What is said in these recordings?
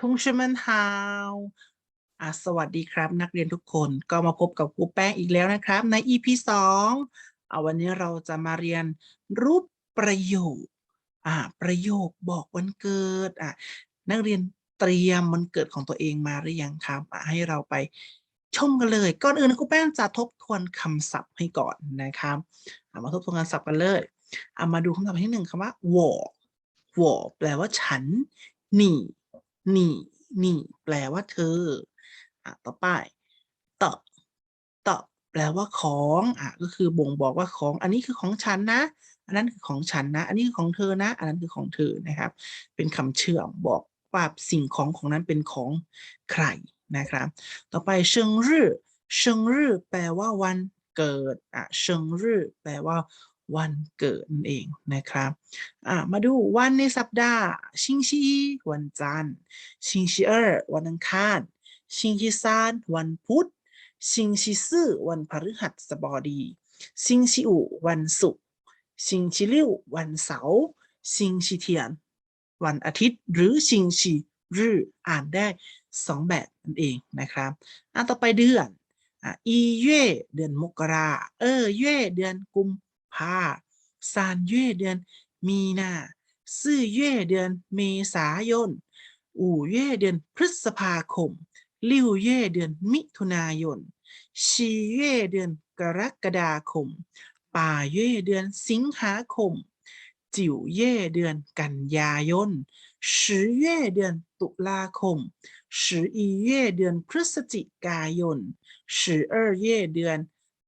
ทงชมันฮาวสวัสดีครับ นักเรียนทุกคนก็มาพบกับครูแป้งอีกแล้วนะครับ ใน EP สองวันนี้เราจะมาเรียนรูปประโยคประโยคบอกวันเกิดนักเรียนเตรียมวันเกิดของตัวเองมาหรือยังครับให้เราไปชมกันเลย ก่อนอื่นครูแป้งจะทบทวนคำศัพท์ให้ก่อนนะครับมาทบทวนคำศัพท์กันเลยเอามาดูคำศัพท์ที่หนึ่งคำว่า walk walk แปลว่าฉันหนี 你你แปลว่าเธอ อะ ต่อไปต่อต่อแปลว่าของ อะ ก็คือบ่งบอกว่าของ อันนี้คือของฉันนะ อันนั้นคือของฉันนะ อันนี้คือของเธอนะ อันนั้นคือของเธอ นะครับ เป็นคำเชื่อมบอกว่าสิ่งของของนั้นเป็นของใครนะครับ ต่อไปเชิงรื่อเชิงรื่อแปลว่าวันเกิด อะ เชิงรื่อแปลว่า วันเกิดนั่นเองนะครับมาดูวันในสัปดาห์ ชิงชีวันจันทร์ ชิงชีเออวันอังคาร ชิงชีซานวันพุธ ชิงชีซื่อวันพฤหัสบดี ชิงชีอูวันศุกร์ ชิงชีลิ่ววันเสาร์ ชิงชีเทียน วันอาทิตย์ หรือชิงชีรื่ออ่านได้สองแบบนั่นเองนะครับอะต่อไปเดือนอีเย่เดือนมกรา เออเย่เดือนกุม ผ้าซานเย่เดือนมีนาซื่อเย่เดือนเมษายน อู่เย่เดือนพฤษภาคม ลิ่วเย่เดือนมิถุนายน ชีเย่เดือนกรกฎาคม ป่าเย่เดือนสิงหาคม จิ๋วเย่เดือนกันยายนสิเย่เดือนตุลาคมสิอีเย่เดือนพฤศจิกายนสิเอเย่เดือน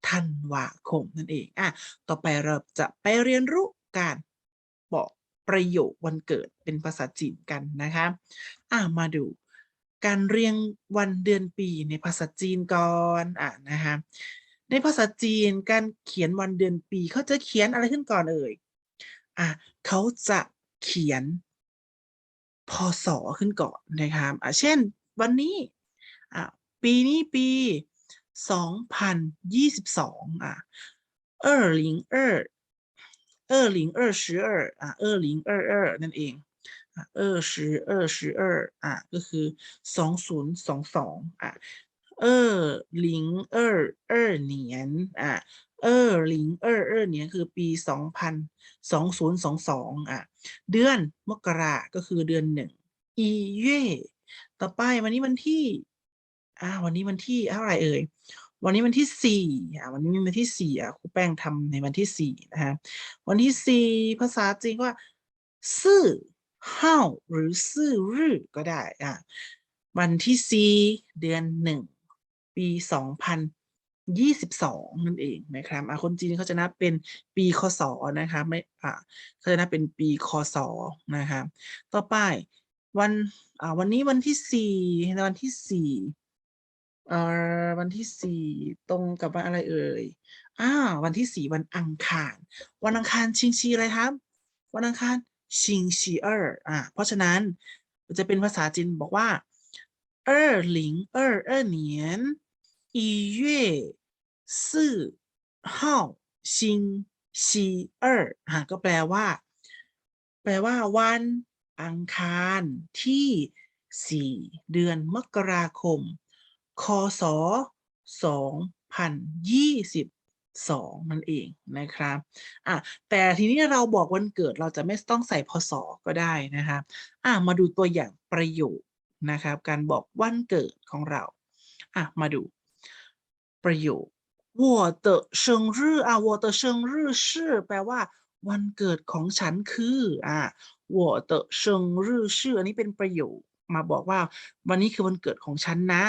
ธันวาคมนั่นเองอะต่อไปเราจะไปเรียนรู้การบอกประโยควันเกิดเป็นภาษาจีนกันนะคะอะมาดู การเรียงวันเดือนปีในภาษาจีนก่อนอะนะคะในภาษาจีนการเขียนวันเดือนปีเขาจะเขียนอะไรขึ้นก่อนเอ่ยอะเขาจะเขียนพศขึ้นก่อนนะครับอะเช่น วันนี้อะปีนี้ปี สองพันยี่สิบสองอ่ะ二零二二零二十二อ่ะ二零二二นั่นเองอ่ะ二十二十二อ่ะก็คือสองศูนย์สองสองอ่ะ二零二二年อ่ะ二零二二年คือปีสองพันสองศูนย์สองสองอ่ะเดือนมกราก็คือเดือนหนึ่งอีเย่ต่อไปวันนี้วันที่ อ่าวันนี้วันที่เท่าไหร่เอ่ยวันนี้วันที่สี่อะวันนี้วันที่สี่อะครูแป้งทำในวันที่สี่นะฮะวันที่สี่ภาษาจีนก็ซื่อเฮาหรือซื่อรื่อก็ได้อะวันที่สี่เดือนหนึ่งปีสองพันยี่สิบสองนั่นเองนะครับอะคนจีนเขาจะนับเป็นปีคศนะคะไม่อะเขาจะนับเป็นปีคศนะครับต่อไปวันอ่าวันนี้วันที่สี่วันที่สี่ วันที่สี่ตรงกับวันอะไรเอ่ยอ่าวันที่สี่วันอังคาร วันอังคารชิงชีอะไรครับ วันอังคารชิงชีเอออ่าเพราะฉะนั้นจะเป็นภาษาจีนบอกว่าเออหลิงเออเออเนียนอีเย่ซื่อเาชิงชีเออร์ฮก็แปลว่า แปลว่า วันอังคารที่สี่เดือนมกราคม คศ2022 นั่นเองนะครับอ่ะแต่ทีนี้เราบอกวันเกิดเราจะไม่ต้องใส่พศก็ได้นะครับอ่ะมาดูตัวอย่างประโยคนะครับ การบอกวันเกิดของเราอ่ะมาดู ประโยค我的生日อ่ะ我的生日是แปลว่า วันเกิดของฉันคืออ่ะ我的生日是อันนี้เป็นประโยคมาบอกว่า วันนี้คือวันเกิดของฉันนะ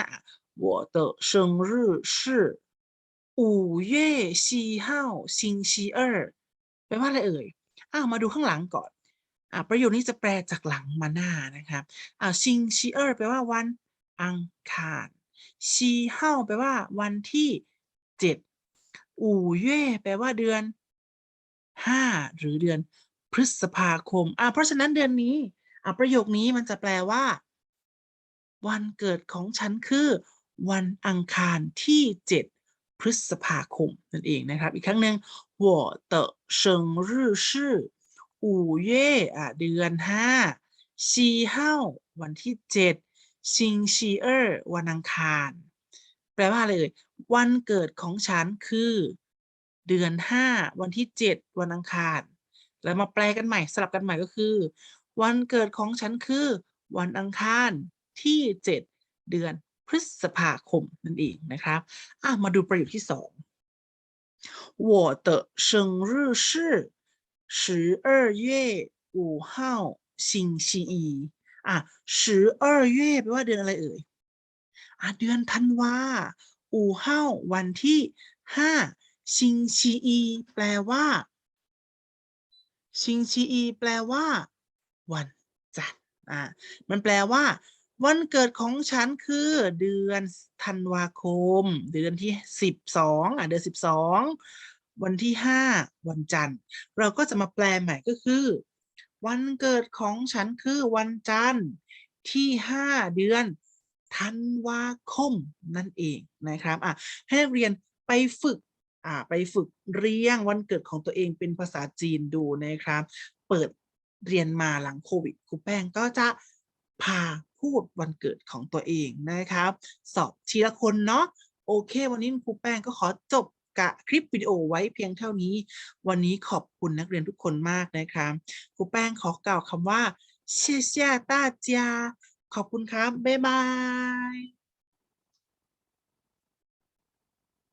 我的生日是五月四号星期二แปลว่าอะไรเอ่ยอ้าวมาดูข้างหลังก่อนอ่าประโยคนี้จะแปลจากหลังมาหน้านะครับอ่าชิงชีเออร์แปลว่าวันอังคารชีเฮาแปลว่าวันที่เจ็ดอู่เย่แปลว่าเดือนห้าหรือเดือนพฤษภาคมอ่าเพราะฉะนั้นเดือนนี้อ่าประโยคนี้มันจะแปลว่า วันเกิดของฉันคือ วันอังคารที่ 7 พฤษภาคมนั่นเองนะครับ อีกครั้งหนึ่ง我的生日是五月อ่ะเดือนห้าชีเฮาวันที่ 7 ชิงชีเออร์วันอังคาร แปลว่าอะไรเอ่ยวันเกิดของฉันคือ เดือนห้าวันที่เจ็ดวันอังคาร แล้วมาแปลกันใหม่สลับกันใหม่ก็คือ วันเกิดของฉันคือ วันอังคารที่เจ็ดเดือน พฤษภาคมนั่นเองนะครับอ่ะมาดูประโยคที่สอง我的生日是十二月五号星期一อ่ะ十二月แปลว่าเดือนอะไรเอ่ยอ่ะเดือนธันวาอูเฮาวันที่ห้าชิงชีอีแปลว่า ชิงชีอีแปลว่า วันจันทร์อ่ามันแปลว่า วันเกิดของฉันคือเดือนธันวาคม เดือนที่สิบสองอะเดือนสิบสองวันที่ห้าวันจันทร์ เราก็จะมาแปลใหม่ก็คือ วันเกิดของฉันคือวันจันทร์ที่ห้าเดือนธันวาคมนั่นเองนะครับอะให้นักเรียนไปฝึกอ่าไปฝึกเรียงวันเกิดของตัวเองเป็นภาษาจีนดูนะครับ เปิดเรียนมาหลังโควิดครูแป้งก็จะพา พูดวันเกิดของตัวเองนะครับ สอบทีละคนเนาะโอเค วันนี้ครูแป้งก็ขอจบกะคลิปวิดีโอไว้เพียงเท่านี้ วันนี้ขอบคุณนักเรียนทุกคนมากนะครับครูแป้งขอกล่าวคำว่าเชียเชียต้าจาขอบคุณครับบ๊ายบาย